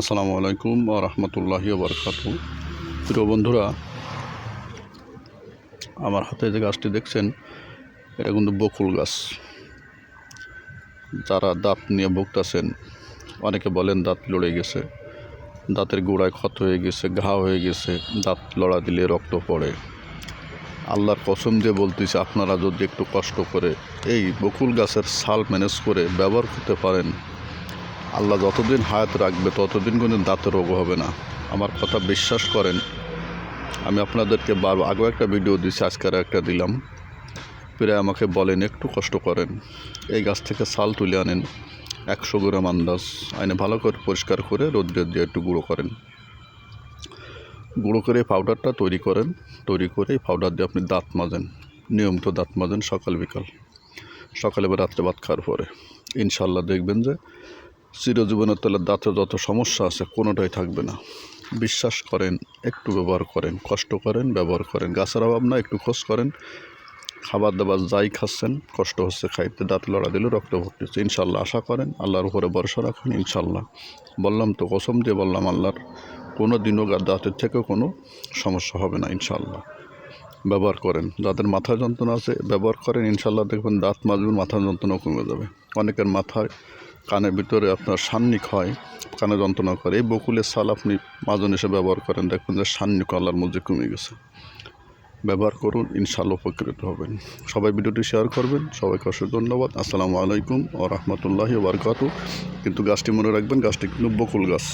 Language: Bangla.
আসসালামু আলাইকুম রহমতুল্লাহি বরকাত প্রিয় বন্ধুরা, আমার হাতে যে গাছটি দেখছেন, এটা কিন্তু বকুল গাছ। যারা দাঁত নিয়ে ভুগতেছেন, অনেকে বলেন দাঁত লড়ে গেছে, দাঁতের গোড়ায় ক্ষত হয়ে গেছে, ঘা হয়ে গেছে, দাঁত লড়া দিলে রক্ত পড়ে। আল্লাহর কসম দিয়ে বলতেছি, আপনারা যদি একটু কষ্ট করে এই বকুল গাছের ছাল ম্যানেজ করে ব্যবহার করতে পারেন আল্লাহ যতদিন হায়াত রাখবে, ততদিন কিন্তু দাঁতের রোগ হবে না। আমার কথা বিশ্বাস করেন। আমি আপনাদেরকে বার আগেও একটা ভিডিও দিচ্ছি আজকের একটা দিলাম। প্রায়, আমাকে বলেন, একটু কষ্ট করেন। এই গাছ থেকে সাল তুলে আনেন, একশো গ্রাম আন্দাজ। আইনে ভালো করে পরিষ্কার করে রোদ্রে দিয়ে একটু গুঁড়ো করেন। গুঁড়ো করে পাউডারটা তৈরি করেন। তৈরি করে এই পাউডার দিয়ে আপনি দাঁত মাজেন। নিয়মিত দাঁত মাজেন সকাল বিকাল। সকালে বা রাত্রে ভাত খাওয়ার পরে। ইনশাল্লাহ দেখবেন যে চিরজীবনের তলে দাঁতে যত সমস্যা আছে, কোনোটাই থাকবে না। বিশ্বাস করেন, একটু ব্যবহার করেন, কষ্ট করেন, ব্যবহার করেন। গাছের অভাব না, একটু খোঁজ করেন। খাবার দাবার যাই খাচ্ছেন, কষ্ট হচ্ছে খাইতে, দাঁত লড়া দিলে রক্ত ভর্তি হচ্ছে। ইনশাল্লাহ আশা করেন, আল্লাহর উপরে ভরসা রাখেন, ইনশাল্লাহ। বললাম তো কসম দিয়ে বললাম, আল্লাহর কোনো দিনও দাঁতের থেকেও কোনো সমস্যা হবে না, ইনশাল্লাহ। ব্যবহার করেন। যাদের মাথা যন্ত্রণা আছে, ব্যবহার করেন, ইনশাল্লাহ দেখবেন দাঁত মাজবেন মাথা যন্ত্রণাও কমে যাবে। অনেকের মাথায় কানের ভিতরে আপনার সান্নিক হয়, কানে যন্ত্রণা করে। এই বকুলের সাল আপনি মাজন হিসেবে ব্যবহার করেন দেখবেন যে সান্নিক আল্লাহর মধ্যে কমে গেছে। ব্যবহার করুন ইনশাল্লাহ উপকৃত হবেন। সবাই ভিডিওটি শেয়ার করবেন। সবাইকে অসংখ্য ধন্যবাদ। আসসালামু আলাইকুম ও রহমতুল্লাহি বারকাতু কিন্তু গাছটি মনে রাখবেন, গাছটি কিন্তু বকুল গাছ।